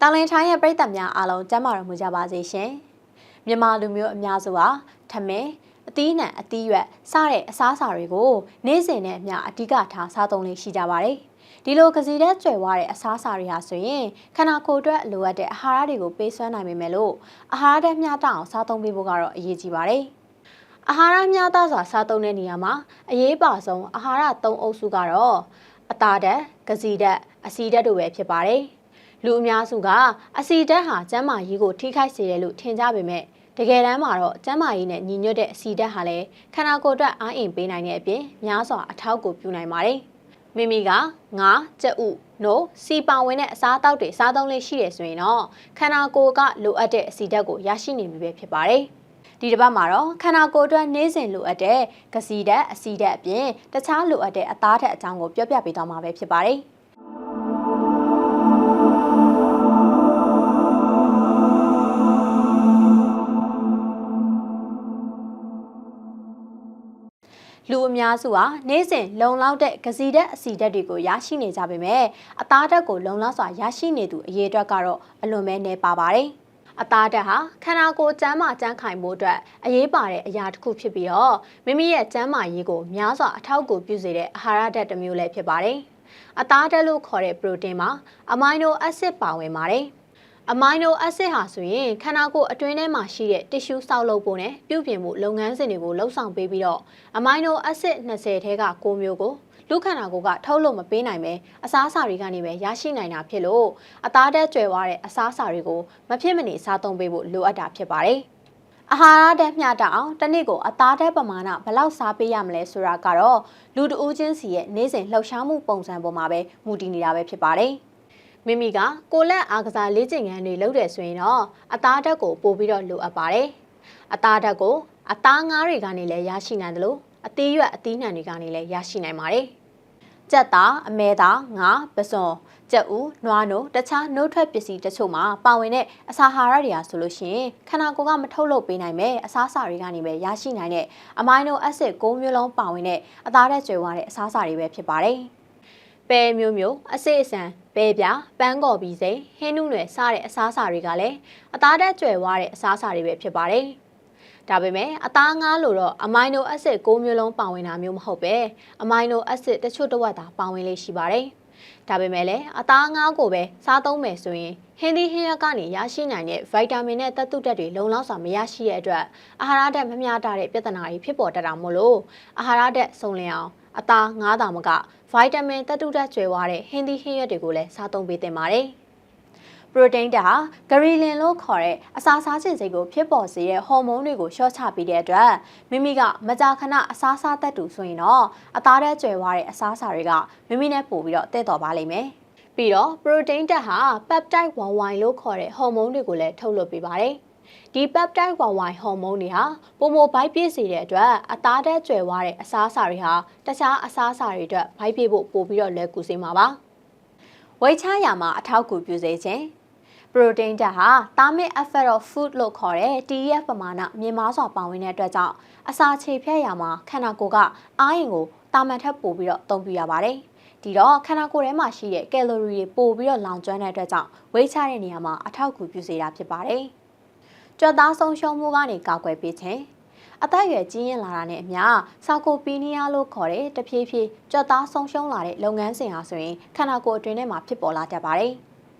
တာလင်ထိုင်းရဲ့ပြည်သက်များအားလုံးကျန်းမာတော်မူကြပါစေရှင်။မြန်မာလူမျိုးအများစုဟာထမင်းအသီးနှံအသီးရွက်စတဲ့အစားအစာတွေကိုနေ့စဉ်နဲ့အမျှအဓိကထားစားသုံးလေးရှိကြပါတယ်။ဒီလိုကစီတဲ့ကျွယ်ဝတဲ့အစားအစာတွေဟာဆိုရင်ခန္ဓာကိုယ်အတွက်လိုအပ်တဲ့အာဟာရတွေကိုပေးစွမ်းနိုင်ပေမဲ့လို့အာဟာရဓာတ်မျှတအောင်စားသုံးပေးဖို့ကတော့အရေးကြီးပါတယ်။အာဟာရမျှတစွာစားသုံးတဲ့နေရာမှာအရေးပါဆုံးအာဟာရ၃အုပ်စုကတော့အသားဓာတ်၊ကစီဓာတ်၊အဆီဓာတ်တို့ပဲဖြစ်ပါတယ်။ လူအများစုကအဆီဓာတ်ဟာကျန်းမာရေးကိုထိခိုက်စေတယ်လို့ထင်ကြပေမဲ့တကယ်တမ်းမှာတော့ကျန်းမာရေးနဲ့ညီညွတ်တဲ့အဆီဓာတ်ဟာလည်းခန္ဓာကိုယ်အတွက်အားအင်ပေးနိုင်တဲ့အပြင်များစွာအထောက်အကူပြုနိုင်ပါတယ်။မိမိကငါကြက်ဥနို့စီပါဝင်တဲ့အစားအသောက်တွေစားသုံးလေးရှိရဆိုရင်တော့ခန္ဓာကိုယ်ကလိုအပ်တဲ့အဆီဓာတ်ကိုရရှိနေပြီပဲဖြစ်ပါတယ်။ဒီတစ်ပတ်မှာတော့ခန္ဓာကိုယ်အတွက်နေ့စဉ်လိုအပ်တဲ့ကစီဓာတ်အဆီဓာတ်အပြင်တခြားလိုအပ်တဲ့အသားဓာတ်အကြောင်းကိုပြောပြပေးသွားမှာပဲဖြစ်ပါတယ်။ များစုဟာနေ့စဉ်လုံလောက်တဲ့ကစီဓာတ်အစီဓာတ်တွေကိုရရှိနေကြပေမဲ့အသားဓာတ်ကိုလုံလောက်စွာရရှိနေသူအရေးအတွက်ကတော့အလွန်ပဲနည်းပါပါတယ်။အသားဓာတ်ဟာခန္ဓာကိုယ်ကျန်းမာကြမ်းခိုင်မှုအတွက်အရေးပါတဲ့အရာတစ်ခုဖြစ်ပြီးတော့မိမိရဲ့ကျန်းမာရေးကိုများစွာအထောက်အကူပြုစေတဲ့အာဟာရဓာတ်တစ်မျိုးလည်းဖြစ်ပါတယ်။အသားဓာတ်လို့ခေါ်တဲ့ပရိုတင်းမှာအမိုင်နိုအက်ဆစ်ပါဝင်ပါတယ်။ အမိုင်နိုအက်ဆစ်ဟာဆိုရင်ခန္ဓာကိုယ်အတွင်းထဲမှာရှိတဲ့တစ်ရှူးဆောက်လုပ်ဖို့နဲ့ပြုပြင်ဖို့လုပ်ငန်းစဉ်တွေကိုလှုပ်ဆောင်ပေးပြီးတော့အမိုင်နိုအက်ဆစ်20ထဲက6မျိုးကိုလူခန္ဓာကိုယ်ကထုတ်လို့မပေးနိုင်ပဲအစားအစာတွေကနေပဲရရှိနိုင်တာဖြစ်လို့အသားဓာတ်ကျွဲသွားတဲ့အစားအစာတွေကိုမဖြစ်မနေစားသုံးပေးဖို့လိုအပ်တာဖြစ်ပါတယ်။အာဟာရဓာတ်မျှတအောင်တစ်နေ့ကိုအသားဓာတ်ပမာဏဘယ်လောက်စားပေးရမလဲဆိုတာကတော့လူတဦးချင်းစီရဲ့နေ့စဉ်လှုပ်ရှားမှုပုံစံပေါ်မှာပဲမူတည်နေတာပဲဖြစ်ပါတယ်။ မိမိကကိုလက်အားကစားလေ့ကျင့်ခန်းတွေလုပ်တယ်ဆိုရင်တော့အသားဓာတ်ကိုပို့ပြီးတော့လိုအပ်ပါတယ်။အသားဓာတ်ကိုအသားငါးတွေကနေလည်းရရှိနိုင်တယ်လို့အသေးရွက်အသီးနှံတွေကနေလည်းရရှိနိုင်ပါတယ်။ကြက်သားအမဲသားငါပစွန်ကြက်ဥနွားနို့တခြားနှုတ်ထွက်ပစ္စည်းတချို့မှာပါဝင်တဲ့အစာဟာရတွေဟာဆိုလို့ရှိရင်ခန္ဓာကိုယ်ကမထုတ်လုပ်ပေးနိုင်မဲ့အစားအစာတွေကနေပဲရရှိနိုင်တဲ့အမိုင်နိုအက်ဆစ်၉မျိုးလုံးပါဝင်တဲ့အသားဓာတ်ကျွေးသွားတဲ့အစားအစာတွေပဲဖြစ်ပါတယ်။ ပဲမျိုးမျိုးအစိအစံပဲပြပန်းကော်ပြီးစိဟင်းနုနယ်စတဲ့အစားအစာတွေကလည်းအသားဓာတ်ကျွယ်ဝတဲ့အစားအစာတွေပဲဖြစ်ပါတယ်။ဒါပေမဲ့အသားငါးလို့တော့အမိုင်နိုအက်ဆစ်6မျိုးလုံးပါဝင်တာမျိုးမဟုတ်ပဲအမိုင်နိုအက်ဆစ်တချို့တစ်ဝက်သာပါဝင်လေးရှိပါတယ်။ဒါပေမဲ့လည်းအသားငါးကိုပဲစားသုံးမယ်ဆိုရင်ဟင်းသီးဟင်းရွက်ကနေရရှိနိုင်တဲ့ဗိုက်တာမင်နဲ့သတ္တုဓာတ်တွေလုံလောက်စွာမရရှိတဲ့အတွက်အာဟာရဓာတ်မမျှတတဲ့ပြဿနာတွေဖြစ်ပေါ်တတ်တာမို့လို့အာဟာရဓာတ်စုံလင်အောင် အသားငါးတာမကဗိုက်တာမင်သတ္တုဓာတ်ကျွဲဝါတဲ့ဟင်းသီးဟင်းရွက်တွေကိုလည်းစားသုံးပေးသင့်ပါတယ်။ပရိုတိန်းဓာတ်ဂရီလင်လို့ခေါ်တဲ့အစာစားခြင်းစိတ်ကိုဖြစ်ပေါ်စေတဲ့ဟော်မုန်းတွေကိုလျှော့ချပေးတဲ့အတွက်မိမိကမကြာခဏအစာစားတတ်တူဆိုရင်တော့အသားထဲကျွဲဝါတဲ့အစာစားတွေကမိမိနဲ့ပို့ပြီးတော့တည့်တော်ပါလိမ့်မယ်။ပြီးတော့ပရိုတိန်းဓာတ်ဟာပက်ပတိုက်ဝမ်ဝိုင်လို့ခေါ်တဲ့ဟော်မုန်းတွေကိုလည်းထုတ်လွှတ်ပေးပါတယ်။ ဒီ peptide Y hormone တွေဟာပုံမဘိုက်ပြည့်စေတဲ့အတွက်အသားဓာတ်ကျွယ်ဝတဲ့အစားအစာတွေဟာတခြားအစားအစာတွေအတွက်ဘိုက်ပြည့်ဖို့ပို့ပြီးတော့လွယ်ကူစေမှာပါ။ဝိတ်ချရာမှာအထောက်အကူပြုစေခြင်းပရိုတိန်းဓာတ်ဟာတာမစ် effect of food လို့ခေါ်တဲ့ TEF ပမာဏမြင့်မားစွာပါဝင်တဲ့အတွက်ကြောင့်အစာခြေဖြတ်ရာမှာခန္ဓာကိုယ်ကအားရင်ကိုတာမန်ထက်ပိုပြီးတော့သုံးပြရပါတယ်။ဒီတော့ခန္ဓာကိုယ်ထဲမှာရှိတဲ့ကယ်လိုရီတွေပိုပြီးတော့လောင်ကျွမ်းတဲ့အတွက်ကြောင့်ဝိတ်ချတဲ့နေရာမှာအထောက်အကူပြုစေတာဖြစ်ပါတယ်။ ကြွက်သားဆုံးရှုံးမှုကနေကာကွယ်ပေးခြင်းအသက်အရွယ်ကြီးရင်လာတာနဲ့အမျှဆာကိုပီနီးယားလို့ခေါ်တဲ့တဖြည်းဖြည်းကြွက်သားဆုံးရှုံးလာတဲ့လုပ်ငန်းစဉ်ဟာဆိုရင်ခန္ဓာကိုယ်အတွင်းထဲမှာဖြစ်ပေါ်လာတတ်ပါတယ်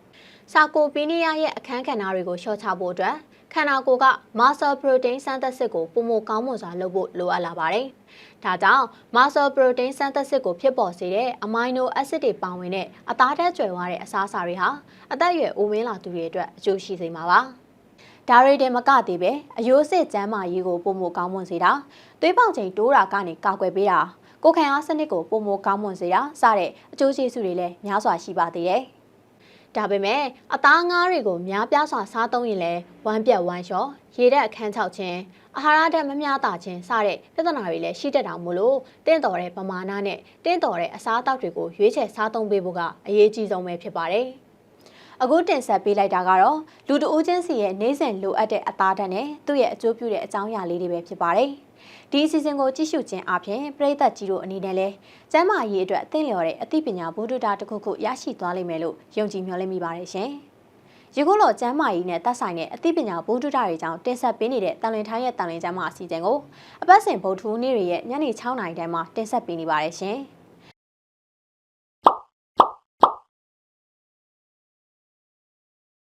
။ဆာကိုပီနီးယားရဲ့အခန်းကဏ္ဍတွေကိုလျှော့ချဖို့အတွက်ခန္ဓာကိုယ်က muscle protein synthesis ကိုပုံမကောင်းမွန်စွာလုပ်ဖို့လိုအပ်လာပါတယ်။ဒါကြောင့် muscle protein synthesis ကိုဖြစ်ပေါ်စေတဲ့ amino acid တွေပါဝင်တဲ့အသားဓာတ်ကျွယ်ဝတဲ့အစားအစာတွေဟာအသက်အရွယ်အိုမင်းလာသူတွေအတွက်အကျိုးရှိစေမှာပါ။ ဒါရီတင်မကသေးပဲအယိုးစစ်ကျန်းမာရေးကိုပုံမကောင်းမွန်စေတာသွေးပေါင်ချိန်တိုးတာကနေကာကွယ်ပေးတာကိုခံအားစနစ်ကိုပုံမကောင်းမွန်စေတာစတဲ့အကျိုးကျေးဇူးတွေလည်းများစွာရှိပါသေးတယ်ဒါပေမဲ့အသားငါးတွေကိုများပြားစွာစားသုံးရင်လည်းဝမ်းပြက်ဝမ်းလျှော်ရေဓာတ်အခန်းချောက်ခြင်းအာဟာရဓာတ်မမျှတာခြင်းစတဲ့ပြဿနာတွေလည်းရှိတတ်တာမို့လို့တင့်တော်တဲ့ပမာဏနဲ့တင့်တော်တဲ့အစားအသောက်တွေကိုရွေးချယ်စားသုံးပေးဖို့ကအရေးကြီးဆုံးပဲဖြစ်ပါတယ်။ အခုတင်ဆက်ပေးလိုက်တာကတော့လူတဦးချင်းစီရဲ့နေ့စဉ်လိုအပ်တဲ့အသားဓာတ်နဲ့သူ့ရဲ့အကျိုးပြုတဲ့အကြောင်းအရာလေးတွေပဲဖြစ်ပါတယ်။ဒီအစီအစဉ်ကိုကြည့်ရှုခြင်းအပြင်ပရိသတ်ကြီးတို့အနေနဲ့လဲကျမ်းမာရေးအတွက်အသင့်လျော်တဲ့အသိပညာဘုဒ္ဓတာတစ်ခုခုရရှိသွားလိမ့်မယ်လို့ယုံကြည်မျှော်လင့်မိပါတယ်ရှင်။ရေခုလောကျမ်းမာရေးနဲ့သက်ဆိုင်တဲ့အသိပညာဘုဒ္ဓတာတွေကြောင့်တင်ဆက်ပေးနေတဲ့တန်လွင်ထိုင်းရဲ့တန်လွင်ကျမ်းမာအစီအစဉ်ကိုအပတ်စဉ်ဗုဒ္ဓဟူးနေ့တွေရဲ့ညနေ6:00နာရီတိုင်းမှာတင်ဆက်ပေးနေပါတယ်ရှင်။